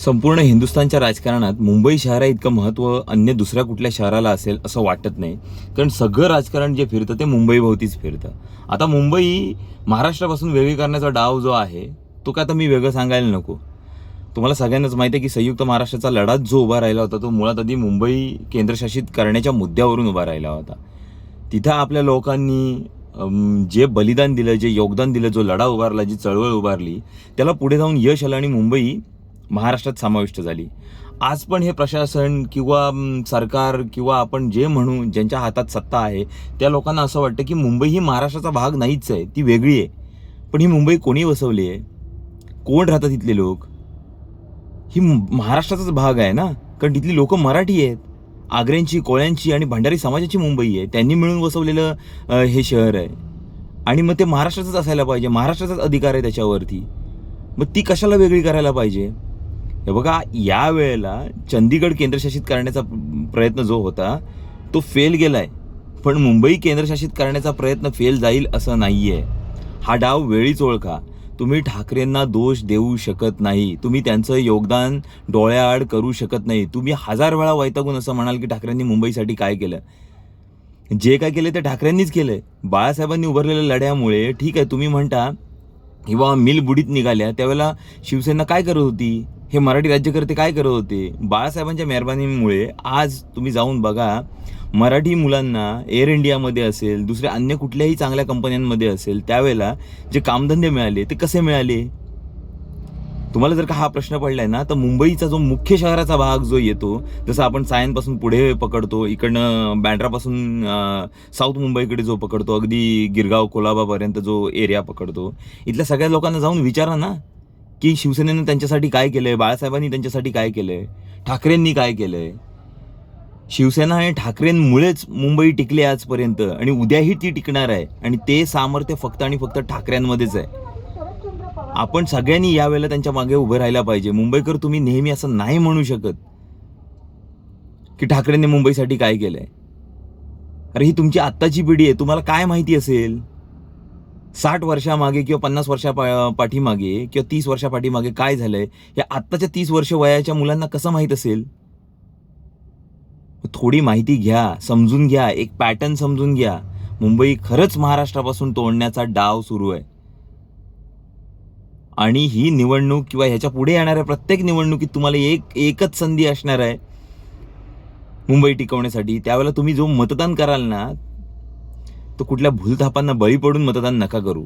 संपूर्ण हिंदुस्थानच्या राजकारणात मुंबई शहरा इतकं महत्त्व अन्य दुसऱ्या कुठल्या शहराला असेल असं वाटत नाही. कारण सगळं राजकारण जे फिरतं ते मुंबईभोवतीच फिरतं. आता मुंबई महाराष्ट्रापासून वेगळी करण्याचा डाव जो आहे तो काय आता मी वेगळं सांगायला नको. तुम्हाला सगळ्यांनाच माहिती आहे की संयुक्त महाराष्ट्राचा लढा जो उभा राहिला होता तो मुळात आधी मुंबई केंद्रशासित करण्याच्या मुद्द्यावरून उभा राहिला होता. तिथं आपल्या लोकांनी जे बलिदान दिलं जे योगदान दिलं जो लढा उभारला जी चळवळ उभारली त्याला पुढे जाऊन यश आलं आणि मुंबई महाराष्ट्रात समाविष्ट झाली. आज पण हे प्रशासन किंवा सरकार किंवा आपण जे म्हणू ज्यांच्या हातात सत्ता आहे त्या लोकांना असं वाटतं की मुंबई ही महाराष्ट्राचा भाग नाहीच आहे ती वेगळी आहे. पण ही मुंबई कोणी वसवली आहे? कोण राहतात तिथले लोक? ही महाराष्ट्राचाच भाग आहे ना? कारण तिथली लोक मराठी आहेत. आग्र्यांची कोळ्यांची आणि भंडारी समाजाची मुंबई आहे. त्यांनी मिळून वसवलेलं हे शहर आहे. आणि मग ते महाराष्ट्राचंच असायला पाहिजे. महाराष्ट्राचाच अधिकार आहे त्याच्यावरती. मग ती कशाला वेगळी करायला पाहिजे? हे बघा या वेळेला चंदीगड केंद्रशासित करण्याचा प्रयत्न जो होता तो फेल गेला आहे पण मुंबई केंद्रशासित करण्याचा प्रयत्न फेल जाईल असं नाही आहे हा डाव वेळीच ओळखा. तुम्ही ठाकरेंना दोष देऊ शकत नाही. तुम्ही त्यांचं योगदान डोळ्याआड करू शकत नाही. तुम्ही हजार वेळा वैतागून असं म्हणाल की ठाकरेंनी मुंबईसाठी काय केलं? जे काय केलं ते ठाकरेंनीच केलं. आहे बाळासाहेबांनी उभारलेल्या लढ्यामुळे ठीक आहे तुम्ही म्हणता किंवा मिल बुडीत निघाल्या. त्यावेळेला शिवसेना काय करत होती? हे मराठी राज्यकर्ते काय करत होते? बाळासाहेबांच्या मेहरबानीमुळे आज तुम्ही जाऊन बघा मराठी मुलांना एअर इंडियामध्ये असेल दुसऱ्या अन्य कुठल्याही चांगल्या कंपन्यांमध्ये असेल त्यावेळेला जे कामधंदे मिळाले ते कसे मिळाले? तुम्हाला जर का हा प्रश्न पडलाय ना तर मुंबईचा जो मुख्य शहराचा भाग जो येतो जसं आपण सायनपासून पुढे पकडतो इकडनं बँड्रापासून साऊथ मुंबईकडे जो पकडतो अगदी गिरगाव कोलाबापर्यंत जो एरिया पकडतो इथल्या सगळ्या लोकांना जाऊन विचारा ना. की शिवसेनेनं त्यांच्यासाठी काय केलंय बाळासाहेबांनी त्यांच्यासाठी काय केलंय ठाकरेंनी काय केलंय? शिवसेना आणि ठाकरेंमुळेच मुंबई टिकली आजपर्यंत आणि उद्याही ती टिकणार आहे आणि ते सामर्थ्य फक्त आणि फक्त ठाकरेंमध्येच आहे. आपण सगळ्यांनी यावेळेला त्यांच्या मागे उभे राहायला पाहिजे. मुंबईकर तुम्ही नेहमी असं नाही म्हणू शकत की ठाकरेंनी मुंबईसाठी काय केलंय. अरे ही तुमची आत्ताची पिढी आहे. तुम्हाला काय माहिती असेल? साठ वर्षामागे किंवा पन्नास वर्षा पाठीमागे किंवा तीस वर्षा पाठीमागे काय झालंय? हे आत्ताच्या तीस वर्ष वयाच्या मुलांना कसं माहीत असेल? थोडी माहिती घ्या समजून घ्या एक पॅटर्न समजून घ्या. मुंबई खरंच महाराष्ट्रापासून तोडण्याचा डाव सुरू आहे. आणि ही निवडणूक किंवा ह्याच्या पुढे येणाऱ्या प्रत्येक निवडणुकीत तुम्हाला एक एकच संधी असणार आहे. मुंबई टिकवण्यासाठी. त्यावेळेला तुम्ही जो मतदान कराल ना तो कुठल्या भूलथापांना बळी पडून मतदान नका करू.